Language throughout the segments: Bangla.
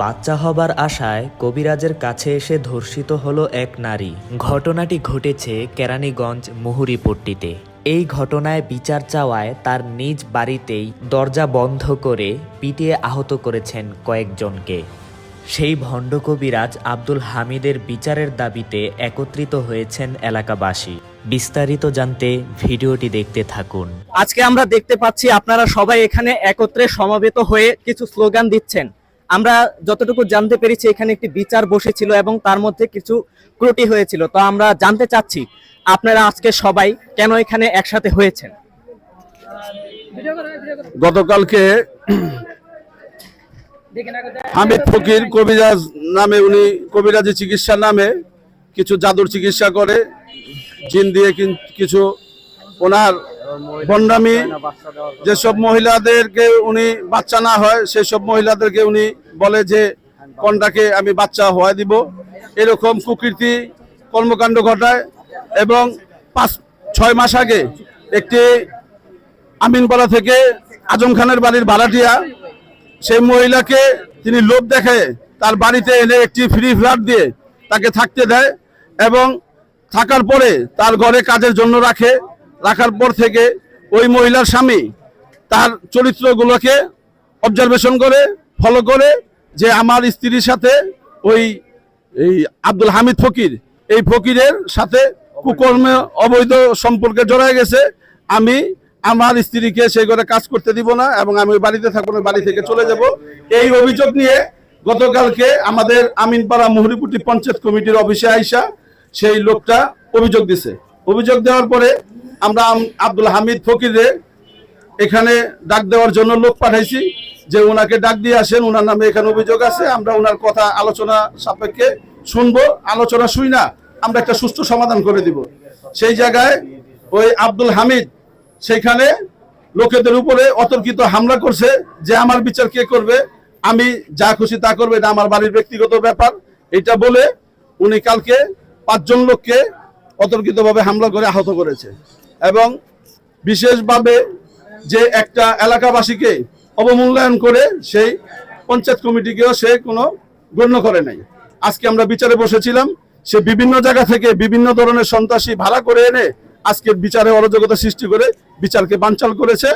বাচ্চা হবার আশায় কবিরাজের কাছে এসে ধর্ষিত হলো এক নারী। ঘটনাটি ঘটেছে কেরানীগঞ্জ মুহুরিপট্টিতে। এই ঘটনায় বিচার চাওয়ায় তার নিজ বাড়িতেই দরজা বন্ধ করে পিটিয়ে আহত করেছেন কয়েকজনকে। সেই ভণ্ড কবিরাজ আব্দুল হামিদের বিচারের দাবিতে একত্রিত হয়েছেন এলাকাবাসী। বিস্তারিত জানতে ভিডিওটি দেখতে থাকুন। আজকে আমরা দেখতে পাচ্ছি আপনারা সবাই এখানে একত্রে সমবেত হয়ে কিছু স্লোগান দিচ্ছেন। আমরা যতটুকু জানতে পেরেছি, এখানে একটি বিচার বসেছিল এবং তার মধ্যে কিছু ত্রুটি হয়েছিল। তো আমরা জানতে চাচ্ছি, আপনারা আজকে সবাই কেন এখানে একসাথে হয়েছেন? গতকালকে হামিদ ফকির কবিরাজ নামে, উনি কবিরাজি চিকিৎসার নামে কিছু জাদুর চিকিৎসা করে, জিন দিয়ে কিছু ওনার বন্ডামি যেসব মহিলাদেরকে উনি বাচ্চা না হয় সেসব মহিলাদেরকে উনি বলে যে কন্যাকে আমি বাচ্চা হওয়া দিব। এরকম কুকৃতি কর্মকাণ্ড ঘটায় এবং পাঁচ ছয় মাস আগে একটি আমিনপাড়া থেকে আজম খানের বাড়ির ভাড়াটিয়া সেই মহিলাকে তিনি লোভ দেখে তার বাড়িতে এনে একটি ফ্রি ফ্ল্যাট দিয়ে তাকে থাকতে দেয় এবং থাকার পরে তার ঘরে কাজের জন্য রাখে। রাখার পর থেকে ওই মহিলার স্বামী তার চরিত্রগুলোকে অবজারভেশন করে ফলো করে যে আমার স্ত্রীর সাথে ওই, এই আব্দুল হামিদ ফকির, এই ফকিরের সাথে কুকর্মে অবৈধ সম্পর্কে জড়ায় গেছে। আমি আমার স্ত্রীকে সেই ঘরে কাজ করতে দিব না এবং আমি ওই বাড়িতে থাকব না বাড়ি থেকে চলে যাব। এই অভিযোগ নিয়ে গতকালকে আমাদের আমিনপাড়া মুহুরিপুটি পঞ্চায়েত কমিটির অফিসে আইসা সেই লোকটা অভিযোগ দিছে। অভিযোগ দেওয়ার পরে আমরা আম- আব্দুল হামিদ ফকিরে এখানে ডাক দেওয়ার জন্য লোক পাঠাইছি যে ওনাকে ডাক দিয়ে আসেন ওনার নামে এখানে অভিযোগ আছে, আমরা ওনার কথা আলোচনা সাপেক্ষে শুনব। আলোচনা শুই না, আমরা একটা সুষ্ঠু সমাধান করে দিব। সেই জায়গায় ওই আব্দুল হামিদ, সেইখানে লোকেদের উপরে অতর্কিত হামলা করছে যে আমার বিচার কে করবে, আমি যা খুশি তা করবে, এটা আমার বাড়ির ব্যক্তিগত ব্যাপার। এটা বলে উনি কালকে পাঁচজন লোককে অতর্কিতভাবে হামলা করে আহত করেছে। এবং বিশেষভাবে যে একটা এলাকাবাসীকে অবমূল্যায়ন করে সেই পঞ্চায়েত কমিটিকেও সে কোনো গণ্য করে নাই। আজকে আমরা বিচারে বসেছিলাম, সে বিভিন্ন জায়গা থেকে বিভিন্ন ধরনের সন্ত্রাসী ভাড়া করে এনে আজকের বিচারে অরাজকতা সৃষ্টি করে বিচারকে বানচাল করেছে।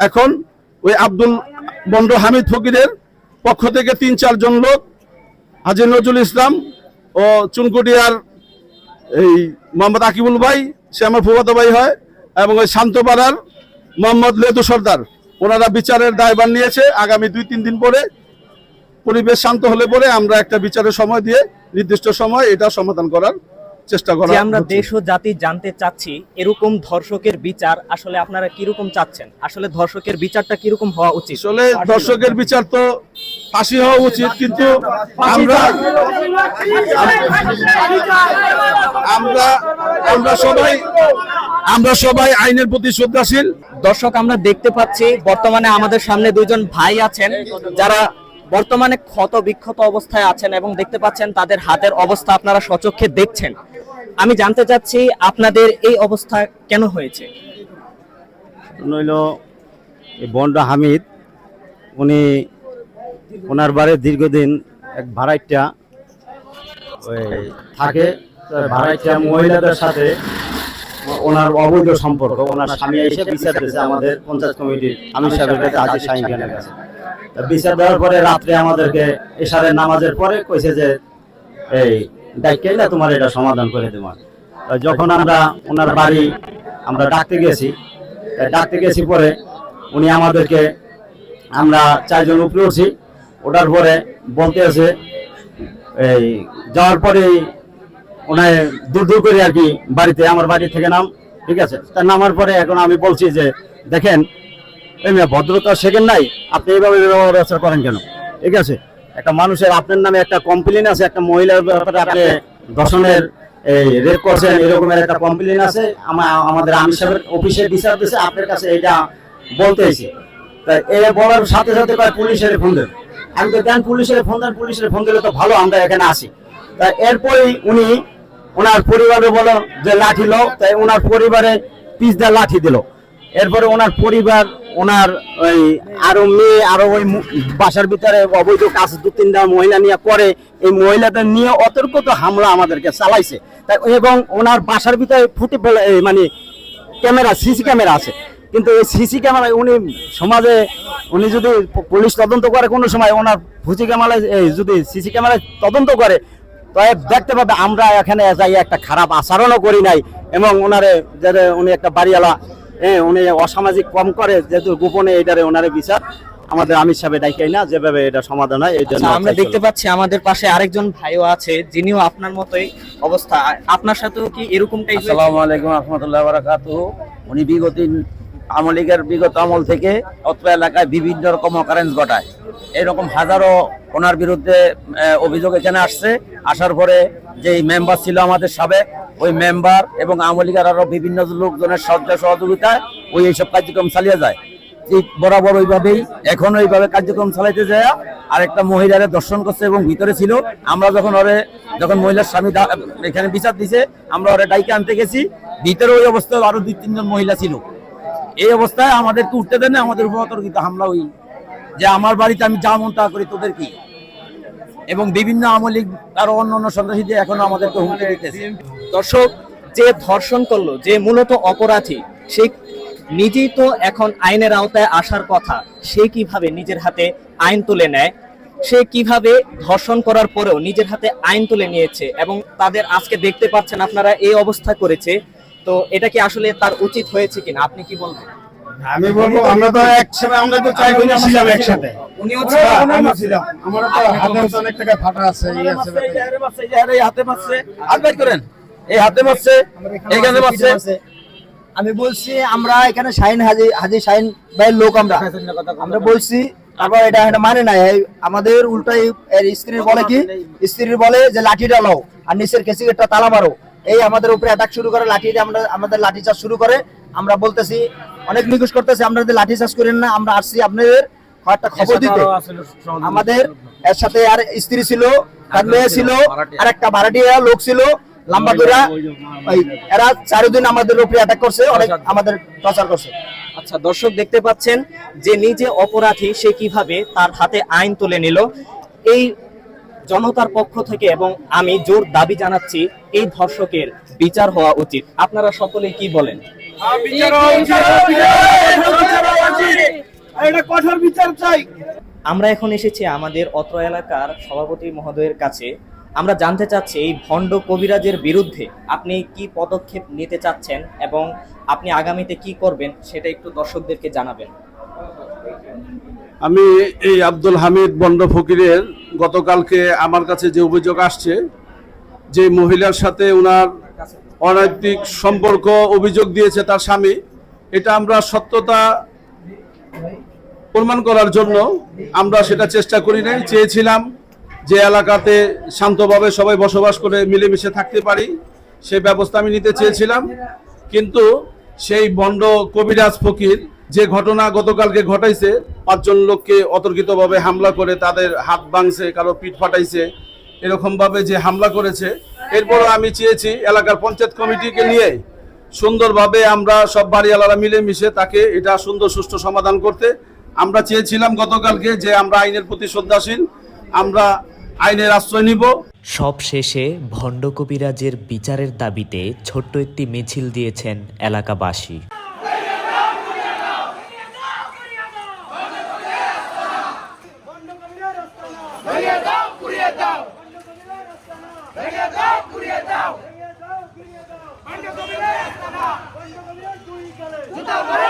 এখন ওই আব্দুল বন্ড হামিদ ফকিরের পক্ষ থেকে তিন চারজন লোক, হাজির নজরুল ইসলাম ও চুনকুটিয়ার এই মোহাম্মদ আকিবুল ভাই, সে আমার ফুফাতো ভাই হয় এবং ওই শান্তপাড়ার মোহাম্মদ লেদু সর্দার ওনারা বিচারের দায়ভার নিয়েছে। আগামী দুই তিন দিন পরে পরিবেশ শান্ত হলে পরে আমরা একটা বিচারের সময় দিয়ে নির্দিষ্ট সময় এটা সমাধান করার চেষ্টা করা আমরা দেশ ও জাতি জানতে চাচ্ছি এরকম ধর্ষকের বিচার আসলে আপনারা কীরকম চাচ্ছেন? আসলে ধর্ষকের বিচারটা কীরকম হওয়া উচিত? আসলে ধর্ষকের বিচার তো ফাঁসি হওয়া উচিত কিন্তু আমরা আমরা আমরা সবাই আমরা সবাই আইনের প্রতি শ্রদ্ধাশীল। দর্শক আমরা দেখতে পাচ্ছি বর্তমানে আমাদের সামনে দুইজন ভাই আছেন যারা বর্তমানে ক্ষত বিক্ষত অবস্থায় আছেন এবং দেখতে পাচ্ছেন তাদের হাতের অবস্থা আপনারা সচক্ষে দেখছেন। আমি জানতে চাচ্ছি আপনাদের এই অবস্থা কেন হয়েছে? নইল এই বন্ড হামিদ উনি ওনার বাড়ি দীর্ঘদিন এক ভাড়াইটা থাকে ভাড়াইটা মহিলাদের সাথে ওনার অবৈধ সম্পর্ক, ওনার স্বামী এসে বিচার দিয়েছে আমাদের পঞ্চায়েত কমিটির আমির সাহেবের কাছে আজি শাহিন কাছে। বিচার দেওয়ার পরে রাত্রে আমাদেরকে এশারের নামাজের পরে কইছে যে, এই ডাক্কে না তোমার এটা সমাধান করে দেওয়ার যখন আমরা ওনার বাড়ি আমরা ডাকতে গেছি ডাকতে গেছি পরে উনি আমাদেরকে, আমরা চারজন উপরে উঠছি, ওঠার পরে বলতে আছে, এই, যাওয়ার পরে ওনায় দূর দূর করে আর কি বাড়িতে, আমার বাড়ি থেকে নাম, ঠিক আছে? তা নামার পরে এখন আমি বলছি যে, দেখেন ভদ্রতা শেখেন নাই, আপনি এইভাবে ব্যবহার করেন কেন? ঠিক আছে? একটা মানুষের আপনার নামে একটা কমপ্লেন আছে, একটা মহিলার ব্যাপারে আপনি দর্শনের, এই রেপ করছেন, এরকমের একটা কমপ্লেন আছে, আমা- আমাদের আমির সাহেবের অফিসে বিচার দিয়েছে আপনার কাছে এটা বলতে এসে। তাই এ বলার সাথে সাথে কয় পুলিশের ফোন দেন। আমি তো দেন পুলিশের ফোন দেন, পুলিশের ফোন দিলে তো ভালো, আমরা এখানে আসি তা এরপরেই উনি ওনার পরিবারে বলো যে লাঠি লো তাই ওনার পরিবারে পিস দা লাঠি দিল। এরপরে ওনার পরিবার, ওনার ওই আরও মেয়ে, আরও ওই বাসার ভিতরে অবৈধ কাজ দু তিনটা মহিলা নিয়ে করে, এই মহিলাদের নিয়ে অতর্কিত হামলা আমাদেরকে চালাইছে। তাই এবং ওনার বাসার ভিতরে ফুটে মানে ক্যামেরা, সিসি ক্যামেরা আছে। কিন্তু এই সিসি ক্যামেরায় উনি সমাজে, উনি যদি পুলিশ তদন্ত করে কোনো সময়, ওনার সিসি ক্যামেরায় যদি সিসি ক্যামেরায় তদন্ত করে তবে দেখতে পাবে আমরা এখানে যাই একটা খারাপ আচরণও করি নাই এবং ওনারে যে উনি একটা বাড়িওয়ালা হ্যাঁ উনি অসামাজিক কম করে যেহেতু গোপনে এটারে ওনারে বিচার আমাদের আমির সাহেব ডাইকাই না যেভাবে এটা সমাধান হয় এই জন্য আচ্ছা, আমরা দেখতে পাচ্ছি আমাদের পাশে আরেকজন ভাইও আছে যিনিও আপনার মতোই অবস্থা আপনার সাথেও কি এরকমটাই? আসসালামু আলাইকুম রহমতুল্লাহ বারাকাতু উনি বিগত আওয়ামী লীগের বিগত আমল থেকে অত্র এলাকায় বিভিন্ন রকম অকারেন্স ঘটায়। এরকম হাজারো ওনার বিরুদ্ধে অভিযোগ এখানে আসছে। আসার পরে যে মেম্বার ছিল আমাদের সাবেক, ওই মেম্বার এবং আওয়ামী লীগের আরও বিভিন্ন লোকজনের সজ্জা সহযোগিতায় ওই এইসব কার্যক্রম চালিয়ে যায়। ঠিক বরাবর ওইভাবেই এখন ওইভাবে কার্যক্রম চালাইতে যায়। আরেকটা মহিলারে দর্শন করছে এবং ভিতরে ছিল। আমরা যখন ওরে, যখন মহিলার স্বামী এখানে বিচার দিছে, আমরা ওরে ডাইকে আনতে গেছি। ভিতরে ওই অবস্থায় আরও দুই তিনজন মহিলা ছিল। এই অবস্থায় আমাদেরকে উঠতে দেন আমাদের উপর অতর্কিত হামলা হই যে আমার বাড়িতে আমি যা মন তা করি তোদের কি এবং বিভিন্ন আওয়ামী লীগ আরও অন্য অন্য সন্ত্রাসীদের এখনও আমাদেরকে হুমকি দিতেছে। দর্শক, যে ধর্ষণ করল, যে মূলত অপরাধী, সে নিজেই তো এখন আইনের আওতায় আসার কথা, সে কীভাবে নিজের হাতে আইন তুলে নেয়, সে কীভাবে ধর্ষণ করার পরেও নিজের হাতে আইন তুলে নিয়েছে এবং তাদের আজকে দেখতে পাচ্ছেন আপনারা এই অবস্থা করেছে। তো এটা কি আসলে তার উচিত হয়েছে কিনা? আপনি কি বলবেন? আমি বলব আমরা তো একসাথে আমরা তো চাই বোনই ছিলাম একসাথে। উনিও আমরা ছিলাম। আমার তো হাতে অনেক টাকা ফাটা আছে এই আছে এই হাতে মারছে, এই যে হাতে মারছে। হাত করেন। এই হাতে মারছে এখানে মারছে আমি বলছি আমরা এখানে শাহিন হাজি হাজি শাহিন ভাইয়ের লোক আমরা। আমরা বলছি তারপর এটা এটা মানে নাই। এই আমাদের উল্টাই এর স্ত্রীর বলে কি? স্ত্রীর বলে যে লাঠিটা লাও আর নিচের কেসি গেটটা তালা মারো। এই আমাদের উপরে অ্যাটাক শুরু করে লাঠি দিয়ে আমরা আমাদের লাঠি চার্জ শুরু করে। আমরা বলতেছি অনেক নিকুশ করতেছি আমরা যদি লাঠি চার্জ করেন না আমরা আসছি আপনাদের একটা খবর দিতে। আমাদের এর সাথে আর স্ত্রী ছিল তার মেয়ে ছিল আর একটা ভাড়াটিয়া লোক ছিল লম্বা দূরা এরা চারিদিন আমাদের উপরে অ্যাটাক করছে অনেক আমাদের টর্চার করছে। আচ্ছা দর্শক দেখতে পাচ্ছেন যে নিজে অপরাধী সে কীভাবে তার হাতে আইন তুলে নিল। এই জনতার পক্ষ থেকে এবং আমি জোর দাবি জানাচ্ছি এই ধর্ষকের বিচার হওয়া উচিত। আপনারা সকলে কি বলেন? আমরা এখন এসেছি আমাদের অত্র এলাকার সভাপতি মহোদয়ের কাছে। আমরা জানতে চাচ্ছি এই ভণ্ড কবিরাজের বিরুদ্ধে আপনি কি পদক্ষেপ নিতে চাচ্ছেন এবং আপনি আগামীতে কি করবেন সেটা একটু দর্শকদেরকে জানাবেন। আমি এই আব্দুল হামিদ বন্ড ফকিরের গতকালকে আমার কাছে যে অভিযোগ আসছে, যে মহিলার সাথে ওনার অনৈতিক সম্পর্ক অভিযোগ দিয়েছে তার স্বামী, এটা আমরা সত্যতা প্রমাণ করার জন্য আমরা সেটা চেষ্টা করি নাই। চেয়েছিলাম যে এলাকাতে শান্তভাবে সবাই বসবাস করে মিলেমিশে থাকতে পারি সেই ব্যবস্থা আমি নিতে চেয়েছিলাম। কিন্তু সেই বন্ড কবিরাজ ফকির যে ঘটনা গতকালকে ঘটাইছে, পাঁচজন লোককে অতর্কিতভাবে হামলা করে তাদের হাত ভাঙছে, কারও পিঠ ফাটাইছে, এরকমভাবে যে হামলা করেছে। এরপরও আমি চেয়েছি এলাকার পঞ্চায়েত কমিটিকে নিয়ে সুন্দরভাবে আমরা সব বাড়িওয়ালারা মিলেমিশে তাকে এটা সুন্দর সুষ্ঠু সমাধান করতে। আমরা চেয়েছিলাম গতকালকে যে আমরা আইনের প্রতি শ্রদ্ধাশীল, আমরা আইনের আশ্রয় নিব। সব শেষে ভণ্ড কবিরাজের বিচারের দাবিতে ছোট্ট একটি মিছিল দিয়েছেন এলাকাবাসী। জুতা মারে